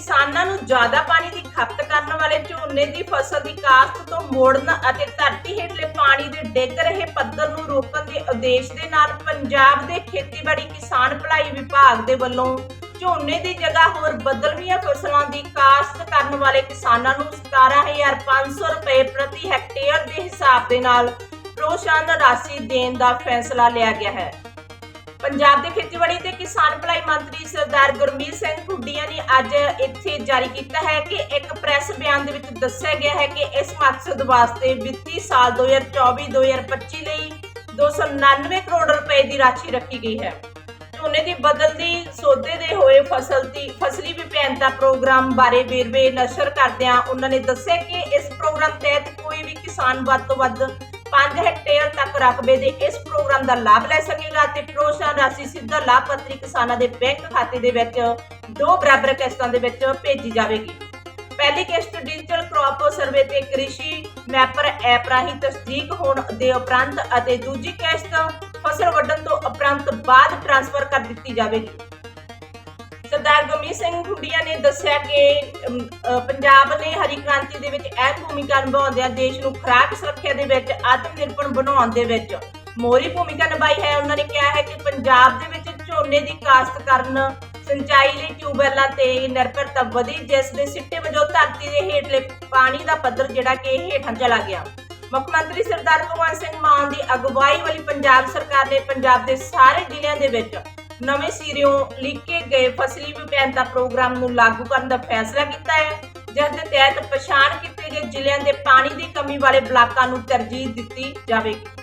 ਕਿਸਾਨਾਂ ਨੂੰ ਜ਼ਿਆਦਾ ਪਾਣੀ ਦੀ ਖਪਤ ਕਰਨ ਵਾਲੇ ਝੋਨੇ ਦੀ ਫਸਲ ਦੀ ਕਾਸ਼ਤ ਤੋਂ ਮੋੜਨ ਅਤੇ ਧਰਤੀ ਹੇਠਲੇ ਪਾਣੀ ਦੇ ਡਿੱਗ ਰਹੇ ਪੱਧਰ ਨੂੰ ਰੋਕਣ ਦੇ ਉਦੇਸ਼ ਦੇ ਨਾਲ ਪੰਜਾਬ ਦੇ ਖੇਤੀਬਾੜੀ ਕਿਸਾਨ ਭਲਾਈ ਵਿਭਾਗ ਦੇ ਵੱਲੋਂ ਝੋਨੇ ਦੀ ਜਗ੍ਹਾ ਹੋਰ ਬਦਲਵੀਆਂ ਫਸਲਾਂ ਦੀ ਕਾਸ਼ਤ ਕਰਨ ਵਾਲੇ ਕਿਸਾਨਾਂ ਨੂੰ 17500 ਰੁਪਏ ਪ੍ਰਤੀ ਹੈਕਟੇਅਰ ਦੇ ਹਿਸਾਬ ਦੇ ਨਾਲ ਪ੍ਰੋਸ਼ਾਨ ਰਾਸ਼ੀ ਦੇਣ ਦਾ ਫੈਸਲਾ ਲਿਆ ਗਿਆ ਹੈ। ਪੰਜਾਬ ਦੇ ਖੇਤੀਬਾੜੀ ਤੇ ਕਿਸਾਨ ਭਲਾਈ ਮੰਤਰੀ ਸਰਦਾਰ ਗੁਰਮੀਤ ਸਿੰਘ ਖੁੱਡੀਆਂ ਨੇ ਅੱਜ ਇੱਥੇ ਜਾਰੀ ਕੀਤਾ ਹੈ ਕਿ ਇੱਕ ਪ੍ਰੈਸ ਬਿਆਨ ਦੇ ਵਿੱਚ ਦੱਸਿਆ ਗਿਆ ਹੈ ਕਿ ਇਸ ਮਕਸਦ ਵਾਸਤੇ ਵਿੱਤੀ ਸਾਲ 2024-2025 ਲਈ 299 ਕਰੋੜ ਰੁਪਏ ਦੀ ਰਾਸ਼ੀ ਰੱਖੀ ਗਈ ਹੈ। ਝੋਨੇ ਦੀ ਬਦਲਦੀ ਸੌਦੇ ਦੇ ਹੋਏ ਫਸਲ ਦੀ ਫਸਲੀ ਵਿਭਿੰਨਤਾ ਪ੍ਰੋਗਰਾਮ ਬਾਰੇ ਵੇਰਵੇ ਨਸ਼ਰ ਕਰਦਿਆਂ ਉਹਨਾਂ ਨੇ ਦੱਸਿਆ ਕਿ ਇਸ ਪ੍ਰੋਗਰਾਮ ਤਹਿਤ ਕੋਈ ਵੀ ਕਿਸਾਨ ਵੱਧ ਤੋਂ ਵੱਧ 5 ਹੈਕਟੇਅਰ ਤੱਕ ਰਕਬੇ ਦੇ ਇਸ ਪ੍ਰੋਗਰਾਮ ਦਾ ਲਾਭ ਲੈ ਸਕੇਗਾ ਤੇ ਪ੍ਰੋਸ਼ਾਨ ਰਾਸ਼ੀ ਸਿੱਧਾ ਲਾਭਪਾਤਰੀ ਕਿਸਾਨਾਂ ਦੇ ਬੈਂਕ ਖਾਤੇ ਦੇ ਵਿੱਚ ਦੋ ਬਰਾਬਰ ਕਿਸ਼ਤਾਂ ਦੇ ਵਿੱਚ ਭੇਜੀ ਜਾਵੇਗੀ। ਪਹਿਲੀ ਕਿਸ਼ਤ ਡਿਜੀਟਲ ਕ੍ਰੌਪ ਸਰਵੇ ਤੇ ਕ੍ਰਿਸ਼ੀ ਮੈਪਰ ਐਪ ਰਾਹੀਂ ਤਸਦੀਕ ਹੋਣ ਦੇ ਉਪਰੰਤ ਅਤੇ ਦੂਜੀ ਕਿਸ਼ਤ ਫਸਲ ਵੱਢਣ ਤੋਂ ਉਪਰੰਤ ਬਾਅਦ ਟ੍ਰਾਂਸਫਰ ਕਰ ਦਿੱਤੀ ਜਾਵੇਗੀ। ਸਰਦਾਰ ਗੁਰਮੀਤ ਸਿੰਘ ਖੁੱਡੀਆਂ ਨੇ ਦੱਸਿਆ ਕਿ ਪੰਜਾਬ ਨੇ ਹਰੀ ਕ੍ਰਾਂਤੀ ਦੇ ਵਿੱਚ ਅਹਿਮ ਭੂਮਿਕਾ ਨਿਭਾਉਂਦਿਆਂ ਦੇਸ਼ ਨੂੰ ਖੁਰਾਕ ਸੁਰੱਖਿਆ ਦੇ ਵਿੱਚ ਆਤਮ ਨਿਰਭਰ ਬਣਾਉਣ ਦੇ ਵਿੱਚ ਮੋਰੀ ਭੂਮਿਕਾ ਨਿਭਾਈ ਹੈ। ਉਹਨਾਂ ਨੇ ਕਿਹਾ ਹੈ ਕਿ ਪੰਜਾਬ ਦੇ ਵਿੱਚ ਝੋਨੇ ਦੀ ਕਾਸ਼ਤ ਕਰਨ, ਸਿੰਚਾਈ ਲਈ ਟਿਊਬਵੈੱਲਾਂ ਤੇ ਨਿਰਭਰਤਾ ਵਧੀ, ਜਿਸ ਦੇ ਸਿੱਟੇ ਵਜੋਂ ਧਰਤੀ ਦੇ ਹੇਠਲੇ ਪਾਣੀ ਦਾ ਪੱਧਰ ਜਿਹੜਾ ਕਿ ਹੇਠਾਂ ਚਲਾ ਗਿਆ। ਮੁੱਖ ਮੰਤਰੀ ਸਰਦਾਰ ਭਗਵੰਤ ਸਿੰਘ ਮਾਨ ਦੀ ਅਗਵਾਈ ਵਾਲੀ ਪੰਜਾਬ ਸਰਕਾਰ ਨੇ ਪੰਜਾਬ ਦੇ ਸਾਰੇ ਜ਼ਿਲ੍ਹਿਆਂ ਦੇ ਵਿੱਚ ਨਵੇਂ ਸਿਰਿਓਂ ਲਿਖੇ ਗਏ ਫਸਲੀ ਵਿਭਿੰਨਤਾ ਪ੍ਰੋਗਰਾਮ ਨੂੰ ਲਾਗੂ ਕਰਨ ਦਾ ਫੈਸਲਾ ਕੀਤਾ ਹੈ, ਜਿਸ ਦੇ ਤਹਿਤ ਪਛਾਣ ਕੀਤੇ ਗਏ ਜ਼ਿਲ੍ਹਿਆਂ ਦੇ ਪਾਣੀ ਦੀ ਕਮੀ ਵਾਲੇ ਬਲਾਕਾਂ ਨੂੰ ਤਰਜੀਹ ਦਿੱਤੀ ਜਾਵੇਗੀ।